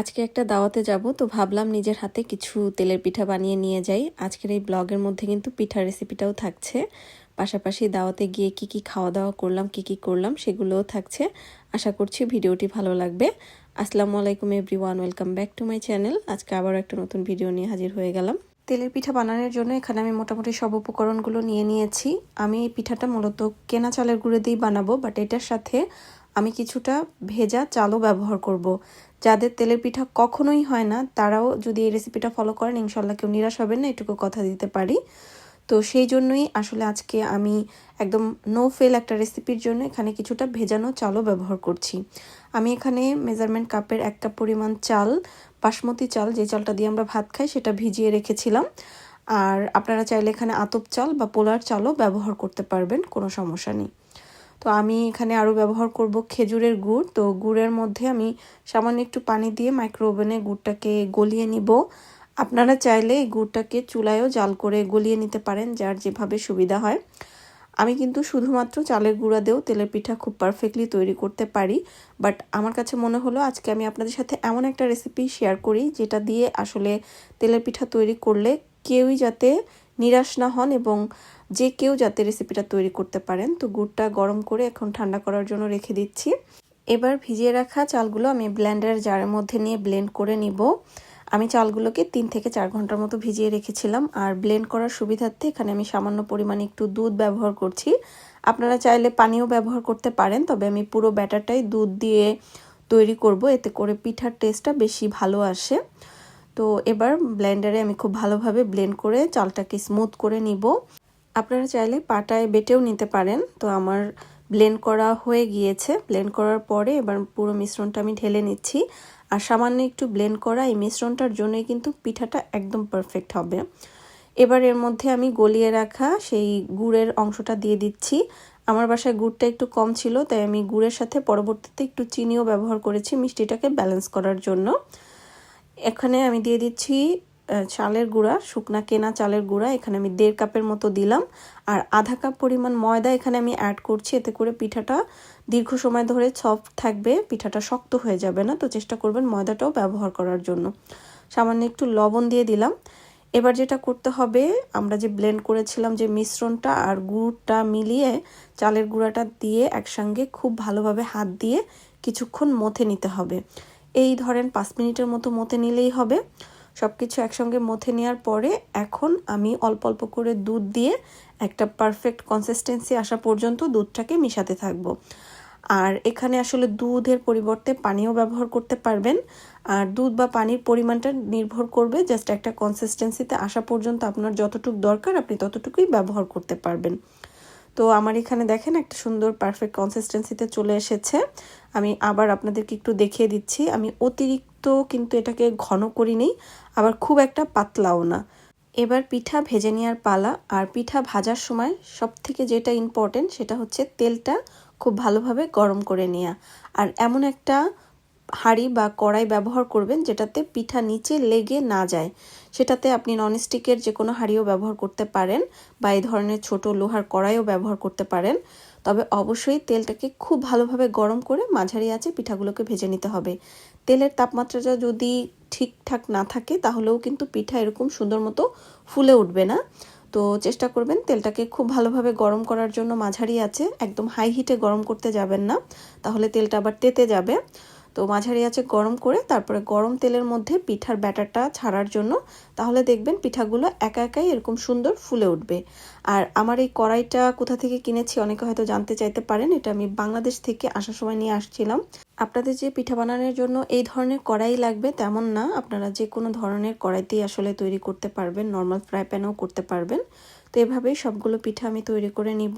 আজকে একটা দাওয়াতে যাব, তো ভাবলাম নিজের হাতে কিছু তেলের পিঠা বানিয়ে নিয়ে যাই। আজকের এই ব্লগের মধ্যে কিন্তু পিঠা রেসিপিটাও থাকছে। পাশাপাশি দাওয়াতে গিয়ে কি কি খাওয়া দাওয়া করলাম, কি কি করলাম, সেগুলোও থাকছে। আশা করছি ভিডিওটি ভালো লাগবে। আসসালামু আলাইকুম everyone, welcome back to my channel. আজকে আবার একটা নতুন ভিডিও নিয়ে হাজির হয়ে গেলাম। তেলের পিঠা বানানোর জন্য এখানে আমি মোটামুটি সব উপকরণগুলো নিয়ে নিয়েছি। আমি এই পিঠাটা মূলত কেনা চালের গুঁড়ো দিয়েই বানাবো বাট এটার সাথে আমি কিছুটা ভেজা চালও ব্যবহার করব। যাদের তেলের পিঠা কখনোই হয় না, তারাও যদি এই রেসিপিটা ফলো করেন ইনশাল্লাহ কেউ নিরাশ হবেন না, এটুকু কথা দিতে পারি। তো সেই জন্যই আসলে আজকে আমি একদম নো ফেল একটা রেসিপির জন্য এখানে কিছুটা ভেজানো চালও ব্যবহার করছি। আমি এখানে মেজারমেন্ট কাপের এক কাপ পরিমাণ চাল, বাসমতি চাল, যে চালটা দিয়ে আমরা ভাত খাই, সেটা ভিজিয়ে রেখেছিলাম। আর আপনারা চাইলে এখানে আতপ চাল বা পোলার চালও ব্যবহার করতে পারবেন, কোনো সমস্যা নেই। তো আমি এখানে আরও ব্যবহার করব খেজুরের গুড়। তো গুড়ের মধ্যে আমি সামান্য একটু পানি দিয়ে মাইক্রো ওভেনে গুড়টাকে গলিয়ে নিব। আপনারা চাইলে এই গুড়টাকে চুলায়ও জাল করে গলিয়ে নিতে পারেন, যার যেভাবে সুবিধা হয়। আমি কিন্তু শুধুমাত্র চালের গুঁড়া দিয়েও তেলের পিঠা খুব পারফেক্টলি তৈরি করতে পারি। বাট আমার কাছে মনে হলো আজকে আমি আপনাদের সাথে এমন একটা রেসিপি শেয়ার করি, যেটা দিয়ে আসলে তেলের পিঠা তৈরি করলে কেউই যাতে নিরাশ না হন এবং যে কেউ যাতে রেসিপিটা তৈরি করতে পারেন, তো গুড়টা গরম করে এখন ঠান্ডা করার জন্য রেখে দিচ্ছি। এবার ভিজিয়ে রাখা চালগুলো আমি ব্লেন্ডারের জারের মধ্যে নিয়ে ব্লেন্ড করে নিব। আমি চালগুলোকে তিন থেকে চার ঘণ্টার মতো ভিজিয়ে রেখেছিলাম আর ব্লেন্ড করার সুবিধার্থে এখানে আমি সামান্য পরিমাণে একটু দুধ ব্যবহার করছি। আপনারা চাইলে পানিও ব্যবহার করতে পারেন, তবে আমি পুরো ব্যাটারটাই দুধ দিয়ে তৈরি করব, এতে করে পিঠার টেস্টটা বেশি ভালো আসে। তো এবার ব্লেন্ডারে আমি খুব ভালোভাবে ব্লেন্ড করে চালটাকে স্মুথ করে নিব। আপনারা চাইলে পাটায় বেটেও নিতে পারেন। তো আমার ব্লেন্ড করা হয়ে গিয়েছে। ব্লেন্ড করার পরে এবার পুরো মিশ্রণটা আমি ঢেলে নিচ্ছি। আর সামান্য একটু ব্লেন্ড করা এই মিশ্রণটার জন্যই কিন্তু পিঠাটা একদম পারফেক্ট হবে। এবার এর মধ্যে আমি গলিয়ে রাখা সেই গুড়ের অংশটা দিয়ে দিচ্ছি। আমার বাসায় গুড়টা একটু কম ছিল, তাই আমি গুড়ের সাথে পরবর্তীতে একটু চিনিও ব্যবহার করেছি মিষ্টিটাকে ব্যালেন্স করার জন্য। এখানে আমি দিয়ে দিচ্ছি চালের গুঁড়া, শুকনা কেনা চালের গুঁড়া, এখানে আমি দেড় কাপের মতো দিলাম। আর আধা কাপ পরিমাণ ময়দা এখানে আমি অ্যাড করছি, এতে করে পিঠাটা দীর্ঘ সময় ধরে সফট থাকবে, পিঠাটা শক্ত হয়ে যাবে না, তো চেষ্টা করবেন ময়দাটাও ব্যবহার করার জন্য। সামান্য একটু লবণ দিয়ে দিলাম। এবার যেটা করতে হবে, আমরা যে ব্লেন্ড করেছিলাম যে মিশ্রণটা আর গুড়টা মিলিয়ে চালের গুঁড়াটা দিয়ে একসঙ্গে খুব ভালোভাবে হাত দিয়ে কিছুক্ষণ মথে নিতে হবে। এই ধরেন পাঁচ মিনিটের মতো মতে নিলেই হবে। সব কিছু একসঙ্গে মথে নেওয়ার পরে এখন আমি অল্প অল্প করে দুধ দিয়ে একটা পারফেক্ট কনসিস্টেন্সি আসা পর্যন্ত দুধটাকে মিশাতে থাকব। আর এখানে আসলে দুধের পরিবর্তে পানিও ব্যবহার করতে পারবেন। আর দুধ বা পানির পরিমাণটা নির্ভর করবে জাস্ট একটা কনসিস্টেন্সিতে আসা পর্যন্ত আপনার যতটুকু দরকার আপনি ততটুকুই ব্যবহার করতে পারবেন। তো আমার এখানে দেখেন একটা সুন্দর পারফেক্ট কনসিস্টেন্সিতে চলে এসেছে। আমি আবার আপনাদেরকে একটু দেখিয়ে দিচ্ছি। আমি অতিরিক্ত কিন্তু এটাকে ঘন করি নেই আবার খুব একটা পাতলাও না। এবার পিঠা ভেজে নেওয়ার পালা আর পিঠা ভাজার সময় সব থেকে যেটা ইম্পর্টেন্ট সেটা হচ্ছে তেলটা খুব ভালোভাবে গরম করে নেওয়া। আর এমন একটা হাঁড়ি বা কড়াই ব্যবহার করবেন যেটাতে পিঠা নিচে লেগে না যায়। সেটাতে আপনি ননস্টিকের যে কোনো হাঁড়িও ব্যবহার করতে পারেন বা এই ধরনের ছোট লোহার কড়াইও ব্যবহার করতে পারেন। তবে অবশ্যই তেলটাকে খুব ভালোভাবে গরম করে মাঝারি আছে পিঠাগুলোকে ভেজে নিতে হবে। তেলের তাপমাত্রাটা যদি ঠিকঠাক না থাকে, তাহলেও কিন্তু পিঠা এরকম সুন্দর মতো ফুলে উঠবে না। তো চেষ্টা করবেন তেলটাকে খুব ভালোভাবে গরম করার জন্য মাঝারি আছে একদম হাই হিটে গরম করতে যাবেন না। তাহলে তেলটা আবার তেতে যাবে। তো মাঝারি আছে গরম করে তারপরে গরম তেলের মধ্যে পিঠার ব্যাটারটা ছাড়ার জন্য তাহলে দেখবেন পিঠাগুলো একা একাই এরকম সুন্দর ফুলে উঠবে। আর আমার এই কড়াইটা কোথা থেকে কিনেছি অনেকে হয়তো জানতে চাইতে পারেন, এটা আমি বাংলাদেশ থেকে আসার সময় নিয়ে আসছিলাম। আপনাদের যে পিঠা বানানোর জন্য এই ধরনের কড়াই লাগবে তেমন না, আপনারা যে কোনো ধরনের কড়াইতেই আসলে তৈরি করতে পারবেন নর্মাল ফ্রাই প্যানেও করতে পারবেন। তো এভাবেই সবগুলো পিঠা আমি তৈরি করে নিব।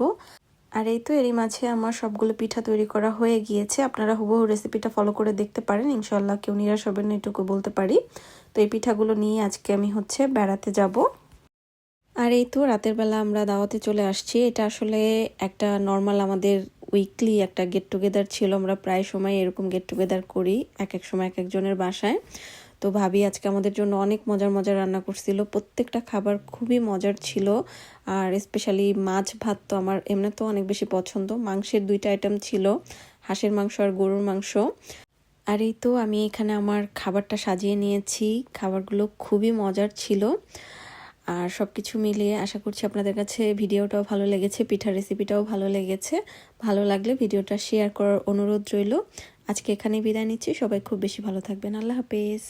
আর এই তো এরই মাঝে আমার সবগুলো পিঠা তৈরি করা হয়ে গিয়েছে। আপনারা হুবহু রেসিপিটা ফলো করে দেখতে পারেন। ইনশাল্লাহ কেউ নিরাশ হবেন এটুকু বলতে পারি। তো এই পিঠাগুলো নিয়ে আজকে আমি হচ্ছে বেড়াতে যাব। আর এই তো রাতের বেলা আমরা দাওয়াতে চলে আসছি। এটা আসলে একটা নর্মাল আমাদের উইকলি একটা গেট টুগেদার ছিল। আমরা প্রায় সময় এরকম গেট টুগেদার করি, এক এক সময় এক একজনের বাসায়। তো ভাবি আজকে আমাদের জন্য অনেক মজার মজার রান্না করছিল। প্রত্যেকটা খাবার খুবই মজার ছিল। আর স্পেশালি মাছ ভাত তো আমার এমনি তো অনেক বেশি পছন্দ। মাংসের দুইটা আইটেম ছিল, হাঁসের মাংস আর গরুর মাংস। আর এই তো আমি এখানে আমার খাবারটা সাজিয়ে নিয়েছি। খাবারগুলো খুবই মজার ছিল। আর সব কিছু মিলিয়ে আশা করছি আপনাদের কাছে ভিডিওটাও ভালো লেগেছে, পিঠার রেসিপিটাও ভালো লেগেছে। ভালো লাগলে ভিডিওটা শেয়ার করার অনুরোধ রইল। আজকে এখানে বিদায় নিচ্ছি। সবাই খুব বেশি ভালো থাকবেন। আল্লাহ হাফেজ।